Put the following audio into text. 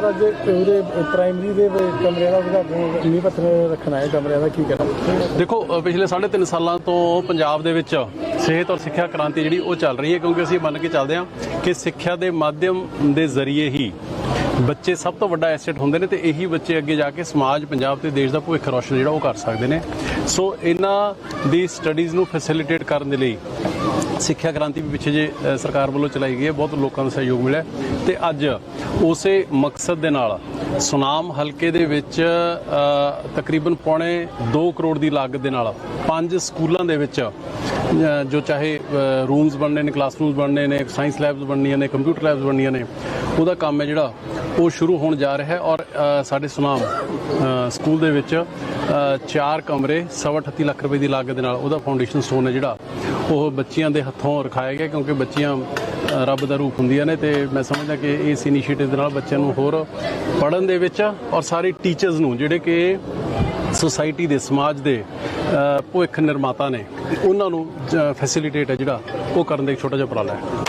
Sir ਅੱਜ ਉਹਦੇ primary ਦੇ ਕਮਰਿਆਂ ਦਾ ਉਦਘਾਟਨ ਨੀਂਹ ਪੱਥਰ ਰੱਖਣਾ ਹੈ ਕਮਰਿਆਂ ਦਾ ਕੀ ਕਹਿਣਾ? ਦੇਖੋ ਅ, ਪਿਛਲੇ 3.5 ਸਾਲਾਂ ਤੋਂ ਪੰਜਾਬ ਦੇ ਵਿੱਚ ਸਿਹਤ ਔਰ ਸਿੱਖਿਆ ਕ੍ਰਾਂਤੀ ਜਿਹੜੀ ਉਹ ਚੱਲ ਰਹੀ ਹੈ ਕਿਉਂਕਿ ਅਸੀਂ ਮੰਨ ਕੇ ਚੱਲਦੇ ਹਾਂ ਕਿ ਸਿੱਖਿਆ ਦੇ ਮਾਧਿਅਮ ਦੇ ਜ਼ਰੀਏ ਹੀ ਬੱਚੇ ਸਭ ਤੋਂ ਵੱਡਾ ਐਸੈਟ ਹੁੰਦੇ ਨੇ ਤੇ ਇਹੀ ਬੱਚੇ ਅੱਗੇ ਜਾ ਕੇ ਸਮਾਜ ਪੰਜਾਬ ਤੇ ਦੇਸ਼ ਦਾ ਭਵਿੱਖ ਰੌਸ਼ਨ ਜਿਹੜਾ ਉਹ ਕਰ ਸਕਦੇ ਨੇ। ਸੋ ਇਹਨਾਂ ਦੀ ਸਟੱਡੀਜ਼ ਨੂੰ ਫੈਸਿਲਿਟੇਟ ਕਰਨ ਦੇ ਲਈ ਸਿੱਖਿਆ ਕ੍ਰਾਂਤੀ ਵੀ ਪਿੱਛੇ ਜੇ ਅ, ਸਰਕਾਰ ਵੱਲੋਂ ਚਲਾਈ ਗਈ ਹੈ ਬਹੁਤ ਲੋਕਾਂ ਦਾ ਸਹਿਯੋਗ ਮਿਲਿਆ ਤੇ ਅੱਜ ਉਸੇ ਮਕਸਦ ਦੇ ਨਾਲ ਸੁਨਾਮ ਹਲਕੇ ਦੇ ਵਿੱਚ ਤਕਰੀਬਨ ਪੌਣੇ 2 ਕਰੋੜ ਦੀ ਲਾਗਤ ਦੇ ਨਾਲ ਪੰਜ ਸਕੂਲਾਂ ਦੇ ਵਿੱਚ ਜੋ ਚਾਹੇ ਰੂਮਸ ਬਣਨੇ ਨੇ ਕਲਾਸਰੂਮਸ ਬਣਨੇ ਨੇ ਸਾਇੰਸ ਲੈਬਸ ਬਣਨੀਆਂ ਨੇ ਕੰਪਿਊਟਰ ਲੈਬਸ ਬਣਨੀਆਂ ਨੇ, ਉਹਦਾ ਕੰਮ ਹੈ ਜਿਹੜਾ ਉਹ ਸ਼ੁਰੂ ਹੋਣ ਜਾ ਰਿਹਾ ਹੈ ਔਰ ਸਾਡੇ ਸੁਨਾਮ ਸਕੂਲ ਦੇ ਵਿੱਚ ਚਾਰ ਕਮਰੇ, ਸਵਾ 38 ਲੱਖ ਰੁਪਏ ਦੀ ਲਾਗਤ ਦੇ ਨਾਲ ਉਹਦਾ ਫਾਊਂਡੇਸ਼ਨ ਸਟੋਨ ਹੈ ਜਿਹੜਾ ਉਹ ਬੱਚਿਆਂ ਦੇ ਹੱਥੋਂ ਰਖਾਇਆ ਗਿਆ ਕਿਉਂਕਿ ਬੱਚੀਆਂ ਰੱਬ ਦਾ ਰੂਪ ਹੁੰਦੀਆਂ ਨੇ ਤੇ ਮੈਂ ਸਮਝਦਾ ਕਿ ਇਸ ਇਨੀਸ਼ੀਏਟਿਵ ਦੇ ਨਾਲ ਬੱਚਿਆਂ ਨੂੰ ਹੋਰ ਪੜ੍ਹਨ ਦੇ ਵਿੱਚ ਔਰ ਸਾਰੇ ਟੀਚਰਸ ਨੂੰ, ਜਿਹੜੇ ਕਿ ਸੋਸਾਇਟੀ ਦੇ, ਸਮਾਜ ਦੇ ਭਵਿੱਖ ਨਿਰਮਾਤਾ ਨੇ, ਉਹਨਾਂ ਨੂੰ ਫੈਸਿਲਿਟੇਟ ਹੈ ਜਿਹੜਾ ਉਹ ਕਰਨ ਦਾ ਇੱਕ ਛੋਟਾ ਜਿਹਾ ਉਪਰਾਲਾ ਹੈ।